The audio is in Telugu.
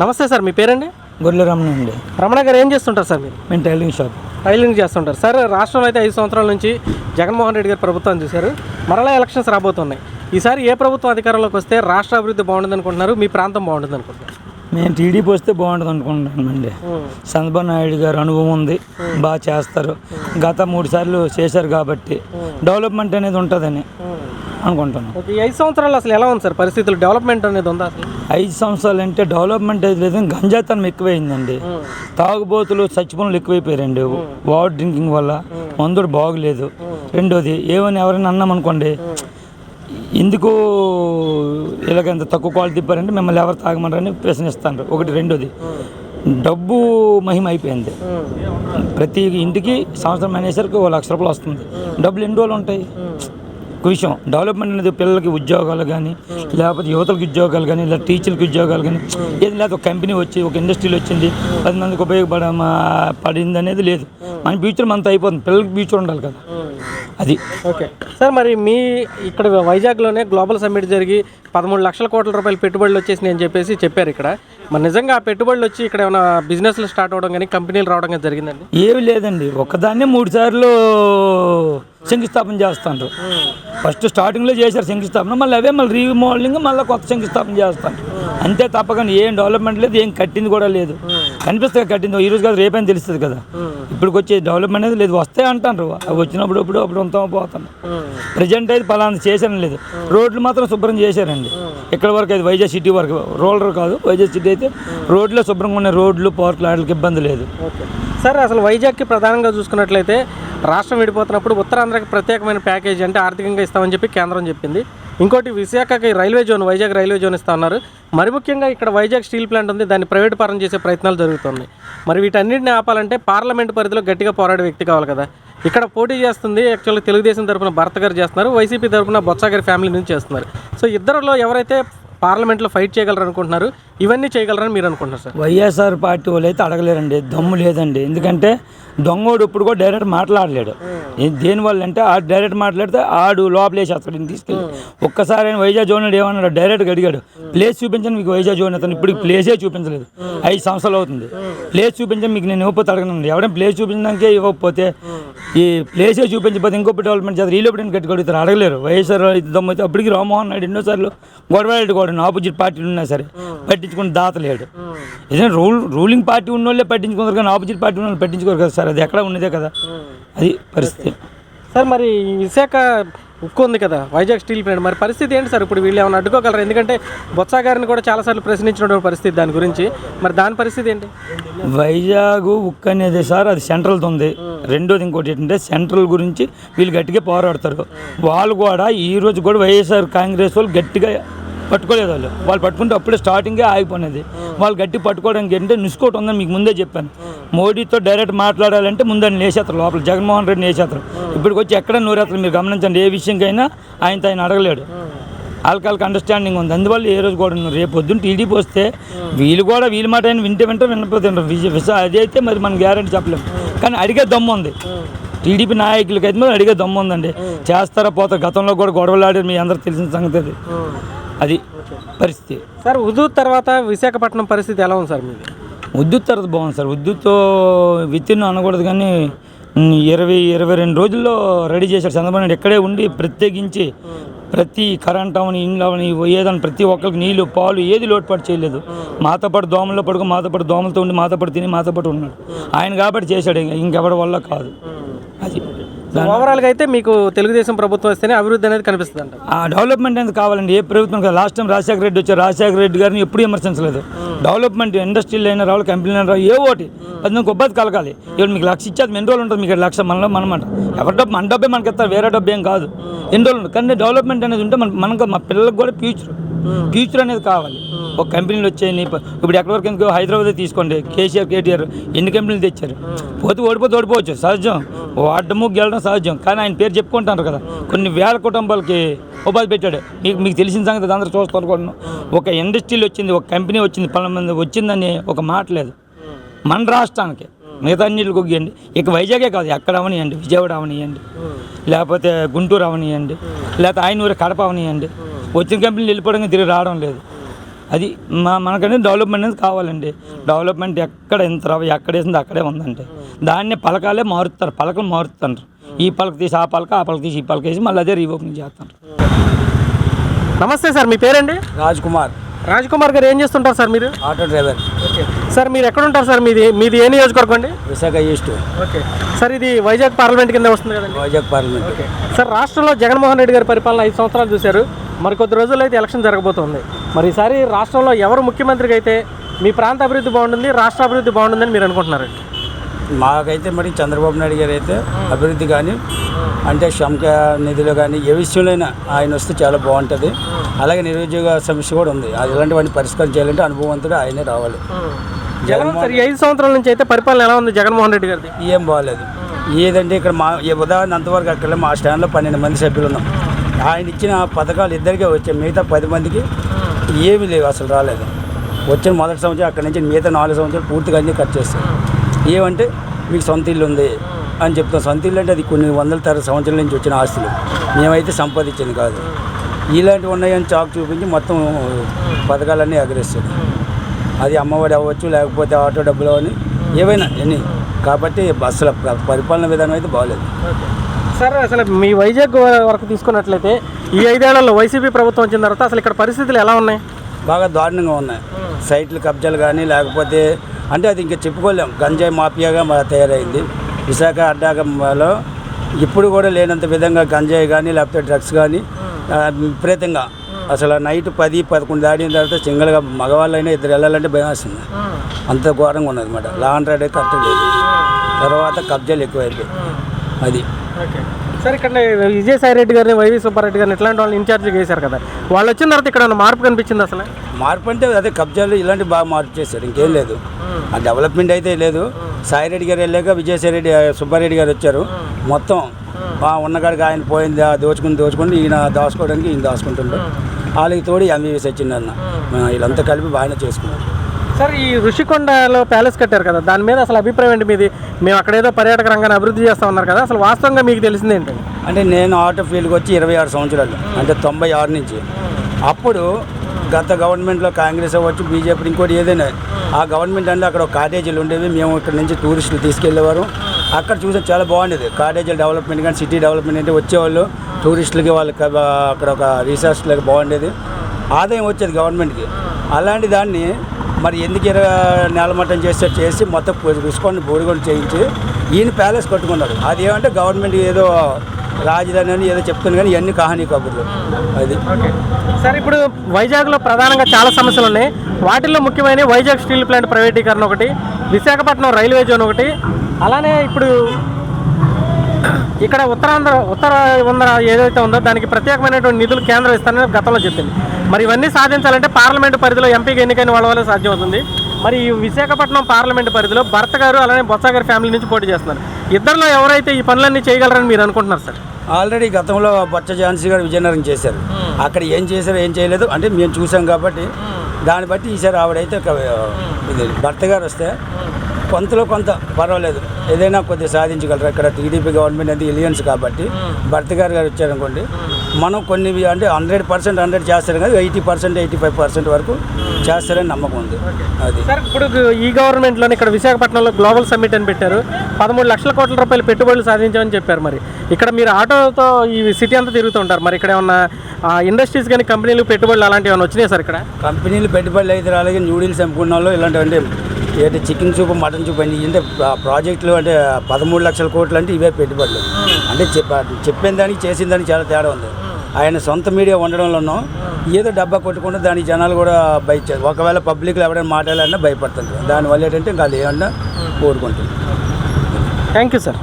నమస్తే సార్ మీ పేరండి? గొర్రెల రమణ అండి. రమణ గారు ఏం చేస్తుంటారు సార్ మీరు? మేము టైలింగ్ షాప్. టైలింగ్ చేస్తుంటారు. సార్ రాష్ట్రంలో అయితే ఐదు సంవత్సరాల నుంచి జగన్మోహన్ రెడ్డి గారు ప్రభుత్వం చూశారు. మరలా ఎలక్షన్స్ రాబోతున్నాయి. ఈసారి ఏ ప్రభుత్వం అధికారంలోకి వస్తే రాష్ట్ర అభివృద్ధి బాగుంటుంది అనుకుంటున్నారు? మీ ప్రాంతం బాగుంటుంది అనుకుంటున్నారు? మేము టీడీపీ వస్తే బాగుంటుంది అనుకుంటున్నామండి చంద్రబాబు నాయుడు గారు అనుభవం ఉంది. బాగా చేస్తారు. గత మూడు సార్లు చేశారు కాబట్టి డెవలప్మెంట్ అనేది ఉంటుందని. అనుకుంటున్నాం. ఓకే ఈ ఐదు సంవత్సరాలు అసలు ఎలా ఉంది సార్? పరిస్థితులు డెవలప్మెంట్ అనేది ఉందా అసలు? ఐదు సంవత్సరాలు అంటే డెవలప్మెంట్ అయితే లేదు గంజాతనం ఎక్కువైందండి. తాగుబోతులు చచ్చిపోనులు ఎక్కువైపోయారండి. వాటర్ డ్రింకింగ్ వల్ల మందుడు బాగలేదు. రెండోది ఏమని ఎవరైనా అన్నాం అనుకోండి ఎందుకు ఇలాగంత తక్కువ క్వాలిటీ ఇప్పారంటే మిమ్మల్ని ఎవరు తాగమన్నారని ప్రశ్నిస్తాను ఒకటి రెండోది డబ్బు మహిమ అయిపోయింది. ప్రతి ఇంటికి సంవత్సరం అనేసరికి ఓ లక్ష రూపాయలు వస్తుంది. డబ్బులు ఎన్ని రోజులు ఉంటాయి? ఒక విషయం డెవలప్మెంట్ అనేది పిల్లలకి ఉద్యోగాలు కానీ లేకపోతే యువతలకు ఉద్యోగాలు కానీ లేదా టీచర్లకి ఉద్యోగాలు కానీ ఏది లేదు ఒక కంపెనీ వచ్చి ఒక ఇండస్ట్రీలు వచ్చింది పది మందికి ఉపయోగపడ పడింది అనేది లేదు. మన ఫ్యూచర్ మనతో అయిపోతుంది పిల్లలకి ఫ్యూచర్ ఉండాలి కదా. అది. ఓకే. సార్ మరి మీ ఇక్కడ వైజాగ్లోనే గ్లోబల్ సమ్మిట్ జరిగి పదమూడు లక్షల కోట్ల రూపాయల పెట్టుబడులు వచ్చేసినాయి అని చెప్పేసి చెప్పారు ఇక్కడ. మరి నిజంగా ఆ పెట్టుబడులు వచ్చి ఇక్కడ ఏమైనా బిజినెస్లు స్టార్ట్ అవడం కానీ కంపెనీలు రావడం కానీ జరిగిందండి? ఏమి లేదండి. ఒక్కదాన్నే మూడు సార్లు శంకుస్థాపన చేస్తాను ఫస్ట్ స్టార్టింగ్లో చేశారు శంకుస్థాపన మళ్ళీ అవే మళ్ళీ రీమోడలింగ్ మళ్ళీ కొత్త శంకుస్థాపన చేస్తాను అంతే తప్పకుండా ఏం డెవలప్మెంట్ లేదు ఏం కట్టింది కూడా లేదు. కనిపిస్తుంది కట్టింది ఈ రోజు కాదు రేపని తెలుస్తుంది కదా. ఇప్పటికి వచ్చే డెవలప్మెంట్ అనేది లేదు వస్తాయి అంటారు అవి వచ్చినప్పుడు ఇప్పుడు అప్పుడు ఉంటాం పోతాను ప్రజెంట్ అయితే పలానా చేశారని లేదు. రోడ్లు మాత్రం శుభ్రం చేశారండి. ఇక్కడ వరకు అయితే వైజాగ్ సిటీ వరకు రోలర్ కాదు వైజాగ్ సిటీ అయితే రోడ్లో శుభ్రంగా ఉన్న రోడ్లు పార్కులు వాటికి ఇబ్బంది లేదు. సార్ అసలు వైజాగ్కి ప్రధానంగా చూసుకున్నట్లయితే రాష్ట్రం విడిపోతున్నప్పుడు ఉత్తరాంధ్రకి ప్రత్యేకమైన ప్యాకేజీ అంటే ఆర్థికంగా ఇస్తామని చెప్పి కేంద్రం చెప్పింది. ఇంకోటి విశాఖకి railway zone Vizag railway zone ఇస్తా ఉన్నారు మరి ముఖ్యంగా ఇక్కడ వైజాగ్ స్టీల్ ప్లాంట్ ఉంది దాన్ని ప్రైవేట్ పరం చేసే ప్రయత్నాలు జరుగుతున్నాయి. మరి వీటన్నిటిని ఆపాలంటే పార్లమెంట్ పరిధిలో గట్టిగా పోరాడే వ్యక్తి కావాలి కదా. ఇక్కడ పోటీ చేస్తుంది యాక్చువల్గా తెలుగుదేశం తరపున భర్త గారు చేస్తున్నారు వైసీపీ తరపున బొత్స గారి ఫ్యామిలీ నుంచి చేస్తున్నారు. సో ఇద్దరిలో ఎవరైతే పార్లమెంట్లో ఫైట్ చేయగలరు అనుకుంటున్నారు ఇవన్నీ చేయగలరని మీరు అనుకుంటున్నారు సార్. వైఎస్ఆర్ పార్టీ వాళ్ళు అయితే అడగలేరండి దమ్ము లేదండి. ఎందుకంటే దొంగోడు ఇప్పుడు కూడా డైరెక్ట్ మాట్లాడలేడు. దేని దేనివల్ల అంటే ఆ డైరెక్ట్ మాట్లాడితే ఆడు లోపలేసి అతడిని తీసుకెళ్ళి. ఒక్కసారి ఆయన వైజాగ్ జోన్ ఏమన్నాడు డైరెక్ట్గా అడిగాడు ప్లేస్ చూపించండి మీకు వైజాగ్ జోన్ అతను ఇప్పుడు ప్లేసే చూపించలేదు. ఐదు సంవత్సరాలు అవుతుంది. ప్లేస్ చూపించండి మీకు నేను ఇవ్వకపోతే అడగనండి. ఎవరైనా ప్లేస్ చూపించడానికే ఇవ్వకపోతే ఈ ప్లేసే చూపించకపోతే ఇంకో డెవలప్మెంట్ చేస్తారు. వీళ్ళు లోపల గట్టి కొడుతారు అడగలేరు. వైఎస్ఆర్ దమ్ము అయితే అప్పటికి రామ్మోహన్ నాయుడు ఎన్నోసార్లు గొడవ కూడా ఆపోజిట్ పార్టీలు ఉన్నా సరే పట్టించుకుని దాతలేడు ఏదైనా రూల్ రూలింగ్ పార్టీ ఉన్న వాళ్ళే పట్టించుకుంటారు కానీ ఆపోజిట్ పార్టీ ఉన్న వాళ్ళు పట్టించుకోరు కదా సార్? అది ఎక్కడ ఉన్నదే కదా? అది పరిస్థితి. సార్ మరి విశాఖ ఉక్కు ఉంది కదా వైజాగ్ స్టీల్ ప్లాంట్. మరి పరిస్థితి ఏంటి సార్? ఇప్పుడు వీళ్ళు ఏమైనా అడ్డుకోగలరు? ఎందుకంటే బొత్స గారిని కూడా చాలాసార్లు ప్రశ్నించినటువంటి పరిస్థితి దాని గురించి. మరి దాని పరిస్థితి ఏంటి? వైజాగ్ ఉక్ అనేది సార్ అది సెంట్రల్తో ఉంది. రెండోది ఇంకోటి ఏంటంటే సెంట్రల్ గురించి వీళ్ళు గట్టిగా పోరాడతారు. వాళ్ళు కూడా ఈ రోజు కూడా వైఎస్ఆర్ కాంగ్రెస్ వాళ్ళు గట్టిగా పట్టుకోలేదు వాళ్ళు. వాళ్ళు పట్టుకుంటే అప్పుడే స్టార్టింగే ఆగిపోయినది. వాళ్ళు గట్టి పట్టుకోవడానికి ఏంటంటే నిసుకోటి ఉందని మీకు ముందే చెప్పాను. మోడీతో డైరెక్ట్ మాట్లాడాలంటే ముందని లేచేస్తారు లోపల జగన్మోహన్ రెడ్డిని వేసేస్తారు ఇప్పటికి వచ్చి ఎక్కడ నూరేస్తారు మీరు గమనించండి ఏ విషయంకైనా ఆయనతో ఆయన అడగలేడు. వాళ్ళకి అండర్స్టాండింగ్ ఉంది. అందువల్ల ఏ రోజు కూడా. రేపు పొద్దున్న టీడీపీ వస్తే వీళ్ళు కూడా వీళ్ళ మాట అయినా వింటే వింటే వినపోతుంటారు విజయ విశ అదైతే మరి మనం గ్యారంటీ చెప్పలేము కానీ అడిగే దమ్ము ఉంది. టీడీపీ నాయకులకి అయితే మరి అడిగే దమ్ము ఉందండి. చేస్తారా పోతారు? గతంలో కూడా గొడవలు ఆడారు మీ అందరికి తెలిసిన సంగతి అది. అది పరిస్థితి. సార్ హుదూద్ తర్వాత విశాఖపట్నం పరిస్థితి ఎలా ఉంది సార్ మీది? ఉద్దుత్ తర్వాత బాగుంది సార్. ఉద్దుతో విత్తిన్ అనకూడదు కానీ ఇరవై ఇరవై రెండు రోజుల్లో రెడీ చేశారు. చంద్రబాబు నాయుడు ఇక్కడే ఉండి ప్రత్యేకించి ప్రతి కరెంట్ అవని ఇండ్లు అవని ఏదని ప్రతి ఒక్కరికి నీళ్ళు పాలు ఏది లోటుపాటు చేయలేదు. మాతో పాటు దోమల్లో పడుకో మాతో పాటు దోమలతో ఉండి మాతో పాటు తిని మాతో పాటు ఉన్నాడు. ఆయన కాబట్టి చేశాడు ఇంక- ఇంకెవరి వల్ల కాదు. అది. సో ఓవరాల్గా అయితే మీకు తెలుగుదేశం ప్రభుత్వం వస్తేనే అభివృద్ధి అనేది కనిపిస్తుంది అంట ఆ డెవలప్మెంట్ అనేది కావాలండి. ఏ ప్రభుత్వం కాదు. లాస్ట్ టైం రాజశేఖర రెడ్డి వచ్చారు. రాజశేఖర రెడ్డి గారిని ఎప్పుడు విమర్శించలేదు. డెవలప్మెంట్ ఇండస్ట్రీలు అయినా రావాలి కంపెనీలు అయినా ఏ ఒకటి మీకు ఒబ్బది కలగాలి. ఇప్పుడు మీకు లక్ష ఇచ్చేది ఎన్ని రోజులు ఉంటుంది మీకు లక్ష? మనలో మనమాట ఎవరి డబ్బు? మన డబ్బే మనకి ఇస్తారు. వేరే డబ్బు ఏం కాదు. ఎన్ని రోజులు కానీ డెవలప్మెంట్ అనేది ఉంటే మన మనకు మా పిల్లలకు కూడా ఫ్యూచర్ ఫ్యూచర్ అనేది కావాలి. ఒక కంపెనీలు వచ్చాయి ఇప్పుడు ఎక్కడి వరకు ఎందుకు హైదరాబాద్ తీసుకోండి కేసీఆర్ కేటీఆర్ ఎన్ని కంపెనీలు తెచ్చారు? పోతే ఓడిపోతే ఓడిపోవచ్చు సహజం. ఓడము గెలడం సహజం. కానీ ఆయన పేరు చెప్పుకుంటారు కదా. కొన్ని వేల కుటుంబాలకి ఉపాధి పెట్టాడు. మీకు మీకు తెలిసిన సంగతి అందరూ చూస్తారు కూడా ఒక ఇండస్ట్రీలు వచ్చింది ఒక కంపెనీ వచ్చింది పన్నెండు మంది వచ్చిందని ఒక మాట లేదు. మన రాష్ట్రానికి మిగతా అన్నిటికి కొగ్గియండి. ఇక వైజాగే కాదు ఎక్కడ అవనియండి విజయవాడ అవనియండి లేకపోతే గుంటూరు అవనియండి లేకపోతే ఆయనూరు కడప అవనియండి. వచ్చిన కంపెనీలు వెళ్ళిపోవడం తిరిగి రావడం లేదు. అది మా మనకనేది డెవలప్మెంట్ అనేది కావాలండి. డెవలప్మెంట్ ఎక్కడ ఎంత రవ ఎక్కడ వేసింది అక్కడే ఉందండి. దాన్ని పలకాలే మారుస్తారు పలకలు మారుతుంటారు ఈ పలక తీసి ఆ పలక ఆ పలక తీసి ఈ పలక వేసి మళ్ళీ అదే రీఓపెన్ చేస్తారు నమస్తే సార్ మీ పేరండి? రాజ్ కుమార్ రాజ్ కుమార్ గారు ఏం చేస్తుంటారు సార్ మీరు? Auto driver. సార్ మీరు ఎక్కడ ఉంటారు సార్? మీది మీది ఏ నియోజకవర్గం అండి? విశాఖ ఈస్ట్. ఓకే. సార్ ఇది వైజాగ్ పార్లమెంట్ కింద వస్తుంది కదండి. వైజాగ్ పార్లమెంట్. సార్ రాష్ట్రంలో జగన్మోహన్ రెడ్డి గారి పరిపాలన ఐదు సంవత్సరాలు చూశారు. మరి కొద్ది రోజుల్లో అయితే ఎలక్షన్ జరగబోతుంది. మరి ఈసారి రాష్ట్రంలో ఎవరు ముఖ్యమంత్రిగా అయితే మీ ప్రాంత అభివృద్ధి బాగుంటుంది రాష్ట్ర అభివృద్ధి బాగుంటుందని మీరు అనుకుంటున్నారు? మాకైతే మరి చంద్రబాబు నాయుడు గారు అయితే అభివృద్ధి కానీ అంటే శ్రమక నిధులు కానీ ఏ విషయంలో ఆయన వస్తే చాలా బాగుంటుంది. అలాగే నిరుద్యోగ సమస్య కూడా ఉంది. అది ఇలాంటివన్నీ పరిష్కారం చేయాలంటే అనుభవవంతుడు ఆయనే రావాలి. జగన్ ఈ ఐదు సంవత్సరాల నుంచి అయితే పరిపాలన ఎలా ఉంది జగన్మోహన్ రెడ్డి గారిది? ఏం బాగాలేదు. ఏదంటే ఇక్కడ మా ఉదాహరణ అంతవరకు అక్కడ మా స్టాండ్లో పన్నెండు మంది సభ్యులు ఉన్నాం. ఆయన ఇచ్చిన పథకాలు ఇద్దరికే వచ్చాయి. మిగతా పది మందికి ఏమీ లేవు అసలు రాలేదు. వచ్చిన మొదటి సంవత్సరం అక్కడి నుంచి మిగతా నాలుగు సంవత్సరాలు పూర్తిగా అన్నీ కట్ చేస్తారు ఏమంటే మీకు సొంత ఇల్లు ఉంది అని చెప్తాం. సొంత ఇల్లు అంటే అది కొన్ని వందల తర సంవత్సరాల నుంచి వచ్చిన ఆస్తులు. మేమైతే సంపాదించింది కాదు. ఇలాంటివి ఉన్నాయని చాకు చూపించి మొత్తం పథకాలన్నీ ఎగరేస్తుంది అది అమ్మఒడి అవ్వచ్చు లేకపోతే ఆటో డబ్బులు అని ఏవైనా ఎన్ని. కాబట్టి అసలు పరిపాలన విధానం అయితే బాగాలేదు సార్ అసలు మీ వైజాగ్ వరకు తీసుకున్నట్లయితే ఈ ఐదేళ్ళలో వైసీపీ ప్రభుత్వం వచ్చిన తర్వాత అసలు ఇక్కడ పరిస్థితులు ఎలా ఉన్నాయి? బాగా దారుణంగా ఉన్నాయి. సైట్లు కబ్జాలు కానీ లేకపోతే అంటే అది ఇంకా చెప్పుకోలేం. గంజాయి మాఫియాగా మా తయారైంది. విశాఖ అడ్డాగంలో ఇప్పుడు కూడా లేనంత విధంగా గంజాయి కానీ లేకపోతే డ్రగ్స్ కానీ విపరీతంగా. అసలు నైట్ పది పదకొండు దాటిన తర్వాత సింగల్గా మగవాళ్ళైనా ఇద్దరు వెళ్ళాలంటే భయం వేస్తుంది. అంత ఘోరంగా ఉన్నది అనమాట లా అండ్ ఆర్డర్ కరెక్ట్ లేదు తర్వాత కబ్జాలు ఎక్కువైపోయాయి. అది. ఓకే. సార్ ఇక్కడ విజయసాయి రెడ్డి గారిని వైవి సుబ్బారెడ్డి గారిని ఇట్లాంటి వాళ్ళని ఇన్ఛార్జ్గా వేశారు కదా. వాళ్ళు వచ్చిన తర్వాత ఇక్కడ మార్పు కనిపించింది అసలు? మార్పు అంటే అదే కబ్జాలు ఇలాంటివి బాగా మార్పు చేశారు ఇంకేం లేదు. ఆ డెవలప్మెంట్ అయితే లేదు. సాయిరెడ్డి గారు వెళ్ళాక విజయసాయి రెడ్డి సుబ్బారెడ్డి గారు వచ్చారు. మొత్తం ఆ ఉన్నకాడికి ఆయన పోయింది ఆ దోచుకుని దోచుకుని ఈయన దాచుకోవడానికి ఈయన దాచుకుంటుండ్రు వాళ్ళకి తోడు ఎంబీబీఎస్ వచ్చిందన్న ఆ, వీళ్ళంతా కలిపి బాగానే చేసుకున్నారు. సార్ ఈ ఋషికొండలో ప్యాలెస్ కట్టారు కదా దాని మీద అసలు అభిప్రాయం ఏంటి మీది? మేము అక్కడేదో పర్యాటక రంగాన్ని అభివృద్ధి చేస్తా ఉన్నారు కదా అసలు వాస్తవంగా మీకు తెలిసింది ఏంటి? అంటే నేను ఆర్ట్ ఫీల్డ్కి వచ్చి ఇరవై ఆరు సంవత్సరాలు అంటే తొంభై ఆరు నుంచి. అప్పుడు గత గవర్నమెంట్లో కాంగ్రెస్ అవ్వచ్చు బీజేపీ ఇంకోటి ఏదైనా ఆ గవర్నమెంట్ అంటే అక్కడ ఒక కాటేజీలు ఉండేవి మేము ఇక్కడ నుంచి టూరిస్టులు తీసుకెళ్ళేవారు. అక్కడ చూసాం చాలా బాగుండేది. కాటేజీల డెవలప్మెంట్ కానీ సిటీ డెవలప్మెంట్ అంటే వచ్చేవాళ్ళు టూరిస్టులకి వాళ్ళకి అక్కడ ఒక రీసెర్చ్లకి బాగుండేది. ఆదాయం వచ్చేది గవర్నమెంట్కి. అలాంటి దాన్ని మరి ఎందుకు ఇరవై నేలమట్టం చేస్తే చేసి మొత్తం రుసుకొని బోడిగొండ చేయించి ఈయన ప్యాలెస్ కట్టుకున్నాడు. అది ఏమంటే గవర్నమెంట్ ఏదో రాజధాని అని ఏదో చెప్తుంది కానీ ఇవన్నీ కహానీ కబుర్లు. అది. సార్ ఇప్పుడు వైజాగ్లో ప్రధానంగా చాలా సమస్యలు ఉన్నాయి. వాటిల్లో ముఖ్యమైన వైజాగ్ స్టీల్ ప్లాంట్ ప్రైవేటీకరణ ఒకటి విశాఖపట్నం రైల్వే జోన్ ఒకటి. అలానే ఇప్పుడు ఇక్కడ ఉత్తరాంధ్ర ఉత్తర ఆంధ్ర ఏదైతే ఉందో దానికి ప్రత్యేకమైనటువంటి నిధులు కేంద్రం ఇస్తానని గతంలో చెప్పింది. మరి ఇవన్నీ సాధించాలంటే పార్లమెంటు పరిధిలో ఎంపీకి ఎన్నికైన వాళ్ళ వల్ల సాధ్యమవుతుంది. మరి ఈ విశాఖపట్నం పార్లమెంటు పరిధిలో భర్త గారు అలానే బొత్స గారి ఫ్యామిలీ నుంచి పోటీ చేస్తున్నారు. ఇద్దరిలో ఎవరైతే ఈ పనులన్నీ చేయగలరని మీరు అనుకుంటున్నారు సార్? ఆల్రెడీ గతంలో బొత్స ఝాన్సీ గారు విజయనగరం చేశారు. అక్కడ ఏం చేశారో ఏం చేయలేదు అంటే మేము చూసాం కాబట్టి దాన్ని బట్టి ఈసారి ఆవిడైతే భర్త గారు వస్తే కొంతలో కొంత పర్వాలేదు. ఏదైనా కొద్దిగా సాధించగలరు? ఇక్కడ టీడీపీ గవర్నమెంట్ అయితే ఇలియన్స్ కాబట్టి. భర్త గారు గారు వచ్చారనుకోండి. మనం కొన్ని అంటే హండ్రెడ్ పర్సెంట్ హండ్రెడ్ చేస్తారు కానీ eighty percent eighty five percent వరకు చేస్తారని నమ్మకం ఉంది. అది. సార్ ఇప్పుడు ఈ గవర్నమెంట్లోనే ఇక్కడ విశాఖపట్నంలో గ్లోబల్ సమ్మిట్ అని పెట్టారు. పదమూడు లక్షల కోట్ల రూపాయలు పెట్టుబడులు సాధించామని చెప్పారు మరి. ఇక్కడ మీరు ఆటోతో ఈ సిటీ అంతా తిరుగుతుంటారు మరి ఇక్కడ ఏమన్నా ఇండస్ట్రీస్ కానీ కంపెనీలు పెట్టుబడులు అలాంటివి ఏమైనా వచ్చినాయి సార్ ఇక్కడ? కంపెనీలు పెట్టుబడులు అయితే రాలేదు. న్యూడిల్స్ అమ్ముకున్న వాళ్ళు ఇలాంటివి అంటే ఏంటి చికెన్ చూపు మటన్ చూపు అని అంటే ప్రాజెక్టులు అంటే పదమూడు లక్షల కోట్లు అంటే ఇవే పెట్టుబడులు. అంటే చెప్ప చెప్పిన దానికి చేసిన దానికి చాలా తేడా ఉంది. ఆయన సొంత మీడియా ఉండడంలోనూ ఏదో డబ్బా కొట్టుకుంటే దానికి జనాలు కూడా భయ ఒకవేళ పబ్లిక్లో ఎవరైనా మాట్లాడాలన్నా భయపడుతుంది దానివల్ల ఏంటంటే ఇంకా అది ఏమన్నా కోరుకుంటుంది. Thank you sir.